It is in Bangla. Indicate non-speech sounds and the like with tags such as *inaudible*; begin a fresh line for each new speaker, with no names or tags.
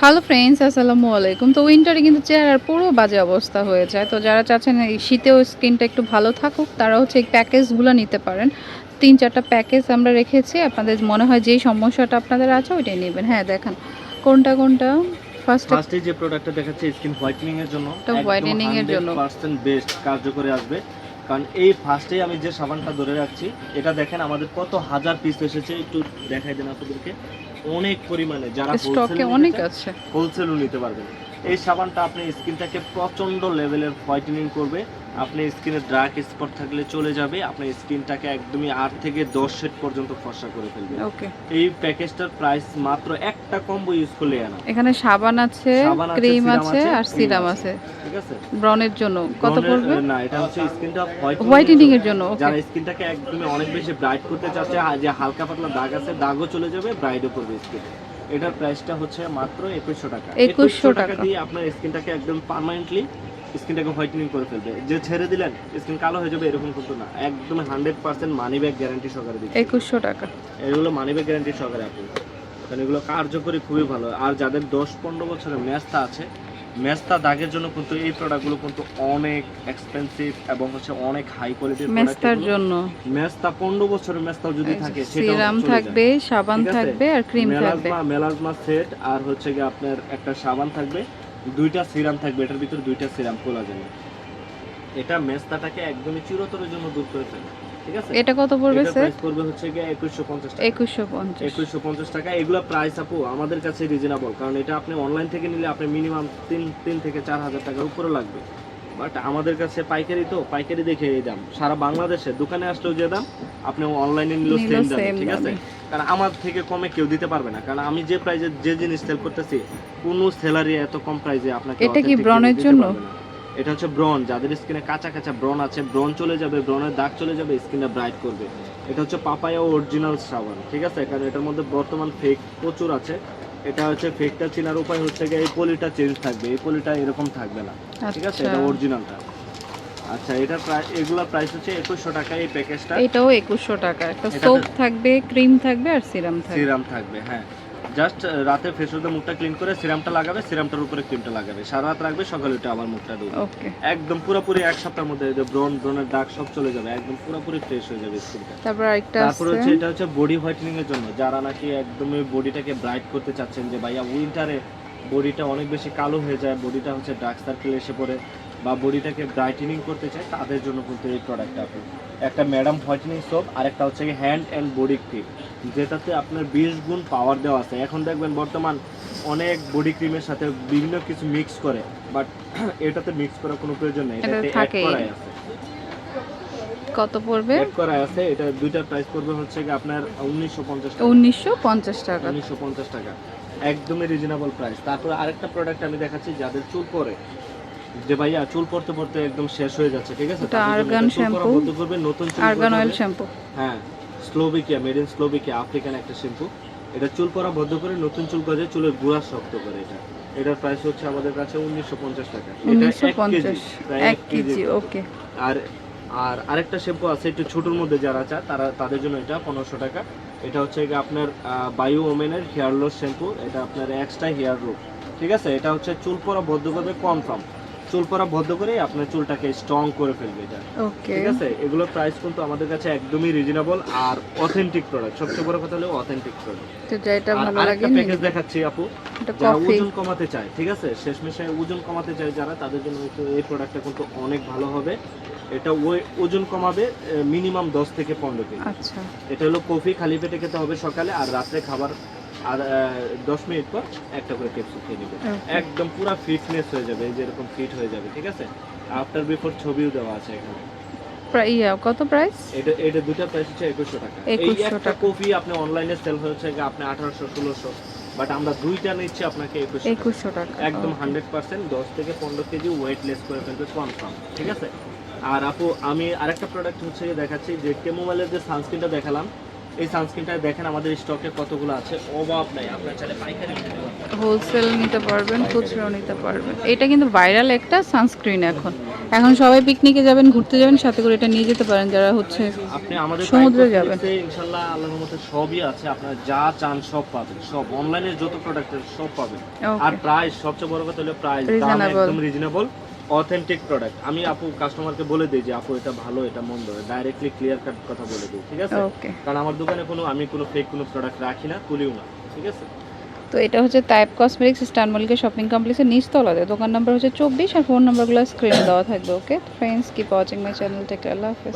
হ্যালো ফ্রেন্ডস আসসালামু আলাইকুম। তো উইন্টারে কিন্তু চেহারার পুরো বাজে অবস্থা হয়ে যায়। তো যারা চাচ্ছেন এই শীতেও স্কিনটা একটু ভালো থাকুক তারা হচ্ছে এই প্যাকেজগুলো নিতে পারেন। তিন চারটা প্যাকেজ আমরা রেখেছি। আপনাদের মনে হয় যেই সমস্যাটা আপনাদের আছে ওইটাই নেবেন। হ্যাঁ দেখেন কোনটা কোনটা? ফার্স্ট
ফার্স্টে যে প্রোডাক্টটা দেখাচ্ছে স্কিন হোয়াইটেনিং এর জন্য
whitening এর জন্য।
পার্সেন্ট বেস্ট কার্যকরী আসবে। কারণ এই ফার্স্টে আমি যে সাবানটা ধরে রাখছি এটা দেখেন আমাদের কত হাজার পিস এসেছে একটু দেখাই দেন আপনাদেরকে। অনেক পরিমাণে যারা
স্টকে অনেক আছে।
হোলসেলও নিতে পারবেন। এই সাবানটা আপনি স্কিনটাকে প্রচণ্ড লেভেলের হোয়াইটেনিং করবে আপনি স্কিনে ডার্ক স্পট থাকলে চলে যাবে আপনার স্কিনটাকে একদমই আট থেকে দশ শেড পর্যন্ত ফর্সা করে ফেলবে এই প্যাকেজটার প্রাইস মাত্র একটা কম্বো ইউজ করলে আনা
এখানে সাবান আছে ক্রিম আছে আর সিরাম
আছে। ঠিক আছে?
ব্রনের জন্য। কত পড়বে?
না এটা হচ্ছে স্কিনটা
হোয়াইটেনিং এর জন্য ওকে।
যারা স্কিনটাকে একদমই অনেক বেশি ব্রাইট করতে চাচ্ছে আর যে হালকা পাতলা দাগ আছে দাগও চলে যাবে ব্রাইটও করবে স্কিন এটার প্রাইসটা হচ্ছে মাত্র একুশশো টাকা।
2100 টাকা।
দিয়ে আপনার স্কিনটাকে একদম পার্মানেন্টলি স্কিনটাকে হোয়াইটেনিং করে ফেলবে। যে ছেড়ে দিলেন স্কিন কালো হয়ে যাবে এরকম কিন্তু না। একদম hundred percent money back guarantee সহকারে দিচ্ছে।
একুশশো টাকা।
এগুলো মানি ব্যাগ গ্যারান্টি সহকারে আপনি। কারণ এগুলো কার্যকরী খুবই ভালো। আর যাদের দশ পনেরো বছরের ম্যাচটা আছে ম্যাচটা দাগের জন্য কিন্তু এই প্রোডাক্টগুলো কিন্তু অনেক এক্সপেন্সিভ এবং হচ্ছে অনেক হাই কোয়ালিটির
মেস্তার জন্য।
ম্যাচটা পনেরো বছরের ম্যাচটাও যদি থাকে সেটাও
সিরাম থাকবে সাবান থাকবে আর ক্রিম থাকবে।
মেলাজমা মেলাজমা সেট আর হচ্ছে গিয়ে আপনার একটা সাবান থাকবে। দুইটা সিরাম থাকবে এটার ভিতর দুইটা সিরাম খোলা যাবে এটা মেস্তাটাকে একদমই চিরতরের জন্য দূর করে ফেলে ঠিক আছে?
এটা কত পড়বে স্যার?
পড়বে হচ্ছে গিয়ে একুশশো পঞ্চাশ টাকা।
একুশশো পঞ্চাশ।
একুশশো পঞ্চাশ টাকা এগুলো প্রাইস আপু আমাদের কাছে রিজনেবল কারণ এটা আপনি অনলাইন থেকে নিলে আপনি মিনিমাম তিন তিন থেকে চার হাজার টাকার উপরে লাগবে। বাট আমাদের কাছে পাইকারি তো পাইকারি দেখে এই দাম। সারা বাংলাদেশে দোকানে আসলেও যে দাম আপনি অনলাইনে নিলেও
নিলেও
সেম দাম ঠিক আছে। কারণ আমার থেকে কমে কেউ দিতে পারবে না। কারণ আমি যে প্রাইজে যে জিনিস সেল করতেছি কোনো সেলারি এত কম প্রাইজে আপনাকে
এটা কি
দিতে
জন্য?
এটা হচ্ছে ব্রন যাদের স্কিনে কাঁচা কাঁচা ব্রন আছে ব্রন চলে যাবে ব্রনের দাগ চলে যাবে স্কিনটা ব্রাইট করবে। এটা হচ্ছে পাপায়া অরিজিনাল সাবান ঠিক আছে? কারণ এটার মধ্যে বর্তমান ফেক প্রচুর আছে। এটা হচ্ছে ফেকটা চেনার উপায় হচ্ছে গিয়ে এই পলিটা চেঞ্জ থাকবে এই পলিটা এরকম থাকবে না ঠিক আছে?
আচ্ছা।
এটা অরিজিনালটা আচ্ছা এটা প্রায় এগুলা প্রাইস হচ্ছে একুশশো টাকা এই প্যাকেজটা
এটাও একুশশো টাকা। একটা সোপ থাকবে ক্রিম থাকবে আর সিরাম থাকবে।
সিরাম থাকবে হ্যাঁ। জাস্ট রাতে ফেস ওয়াশে মুখটা ক্লিন করে সিরামটা লাগাবে সিরামটার উপরে ক্রিমটা লাগাবে। সারা রাত রাখবে সকালে উঠে আবার মুখটা ধুবে।
ওকে
একদম পুরোপুরি এক সপ্তাহের মধ্যে যে ব্রন ব্রনের দাগ সব চলে যাবে একদম পুরোপুরি ফ্রেশ হয়ে যাবে স্কিনটা
তারপর আরেকটা
তারপর হচ্ছে এটা হচ্ছে বডি হোয়াইটেনিং এর জন্য। যারা নাকি একদমই বডিটাকে ব্রাইট করতে চাচ্ছেন যে ভাইয়া উইন্টারে বডিটা অনেক বেশি কালো হয়ে যায় বডিটা হচ্ছে ডার্ক সার্কেল এসে পড়ে। বা বডিটাকে ব্রাইটেনিং করতে চায় তাদের জন্য কিন্তু এই প্রোডাক্টটা আপনি একটা ম্যাডাম হোয়াইটেনিং সোপ আর একটা হচ্ছে হ্যান্ড অ্যান্ড বডি ক্রিম যেটাতে আপনার বিশ গুণ পাওয়ার দেওয়া আছে। এখন দেখবেন বর্তমান অনেক বডি ক্রিমের সাথে বিভিন্ন কিছু মিক্স করে বাট *clears throat* এটাতে মিক্স করার কোনো প্রয়োজন নেই। এটাতে অ্যাড। করাই আছে।
কত পড়বে?
অ্যাড করা আছে। এটা দুইটা প্রাইস পড়বে হচ্ছে কি আপনার উনিশশো পঞ্চাশ টাকা।
উনিশশো পঞ্চাশ টাকা।
উনিশশো পঞ্চাশ টাকা। একদমই রিজনেবল প্রাইস তারপর আরেকটা প্রোডাক্ট আমি দেখাচ্ছি যাদের চুল পরে। যে ভাইয়া চুল পড়তে পড়তে একদম শেষ হয়ে যাচ্ছে ঠিক আছে? এটা পড়া বন্ধ করবে নতুন চুল
আর্গান অয়েল শ্যাম্পু
হ্যাঁ Slovakia made in Slovakia African একটা শ্যাম্পু এটা চুল পড়া বন্ধ করে নতুন চুল গজে চুলের গুড়া শক্ত করে এটা। এটার প্রাইস হচ্ছে আমাদের কাছে উনিশশো পঞ্চাশ টাকা। এটা
উনিশশো
এক কেজি,
পঞ্চাশ কেজি ওকে।
আর আর আরেকটা শ্যাম্পু আছে একটু ছোটোর মধ্যে যারা চায় তারা তাদের জন্য এটা পনেরোশো টাকা। এটা হচ্ছে আপনার বায়ু ওমেনের হেয়ার লস শ্যাম্পু এটা আপনার এক্সট্রা হেয়ার রুট ঠিক আছে? এটা হচ্ছে চুল পরা বদ্ধ করবে কনফার্ম চুল পরা বদ্ধ করে আপনার চুলটাকে স্ট্রং করে ফেলবে এটা।
ওকে
ঠিক আছে? এগুলোর প্রাইস কিন্তু আমাদের কাছে একদমই রিজনেবল আর অথেন্টিক প্রোডাক্ট সবচেয়ে বড় কথা হলো অথেন্টিক প্রোডাক্ট
তো যেটা ভালো লাগে
আরেকটা প্যাকেজ দেখাচ্ছি আপু। যারা ওজন কমাতে চায় ঠিক আছে? শেষমেশে ওজন কমাতে চায় যারা তাদের জন্য এই প্রোডাক্টটা কিন্তু অনেক ভালো হবে। এটা ওই ওজন কমাবে মিনিমাম দশ থেকে পনেরো কেজি।
আচ্ছা।
এটা হলো কফি খালি পেটে খেতে হবে সকালে আর রাত্রে খাবার আর দশ মিনিট পর একটা করে ক্যাপসুল খেয়ে নেবে। একদম পুরো ফিটনেস হয়ে যাবে এই যে ফিট হয়ে যাবে ঠিক আছে? আফটার বিফোর ছবিও দেওয়া আছে এখানে।
কত প্রাইস
এটা এটা দুটো প্রাইস হচ্ছে টাকা। এই একটা। কফি আপনি অনলাইনে সেল হচ্ছে আপনি আঠারোশো ষোলোশো বাট আমরা দুইটা নিচ্ছি আপনাকে একুশশো টাকা। একদম হান্ড্রেড পার্সেন্ট দশ থেকে পনেরো কেজি ওয়েট লেস করে ফেলবে কনফার্ম ঠিক আছে? আর আপু আমি আরেকটা প্রোডাক্ট হচ্ছে দেখাচ্ছি যে কেমোমাইলের যে সানস্ক্রিনটা দেখালাম এই সানস্ক্রিনটা দেখেন আমাদের স্টকে কতগুলো আছে। অভাব নাই আপনার চাইলে পাইকারি
হোলসেল নিতে পারবেন খুচরাও নিতে পারবেন। এটা কিন্তু ভাইরাল একটা সানস্ক্রিন এখন। এখন সবাই পিকনিকে যাবেন ঘুরতে যাবেন সাথে করে এটা নিয়ে যেতে পারেন যারা হচ্ছে
আপনি আমাদের
সমুদ্রে যাবেন।
ইনশাআল্লাহ আল্লাহর মতে সবই আছে আপনারা যা চান সব পাবেন। সব অনলাইনে যত প্রোডাক্ট সব পাবেন। আর প্রাইস সবচেয়ে বড় কথা হলো প্রাইস দাম একদম রিজনেবল অথেন্টিক প্রোডাক্ট আমি আপু কাস্টমারকে বলে দিই যে আপু এটা ভালো এটা মন্দ। ডাইরেক্টলি ক্লিয়ার কাট কথা বলে দিই ঠিক আছে?
ওকে
কারণ আমার দোকানে কোনো আমি কোনো ফেক কোনো প্রোডাক্ট রাখি না তুলিও না ঠিক আছে?
তো এটা হচ্ছে টাইপ কসমেটিক্স স্টার মলিকের শপিং কমপ্লেক্সের নিচতলাতে দোকান নাম্বার হচ্ছে চব্বিশ আর ফোন নাম্বারগুলো স্ক্রিনে দেওয়া থাকবে okay friends keep watching my channel take আল্লাহ হাফেজ।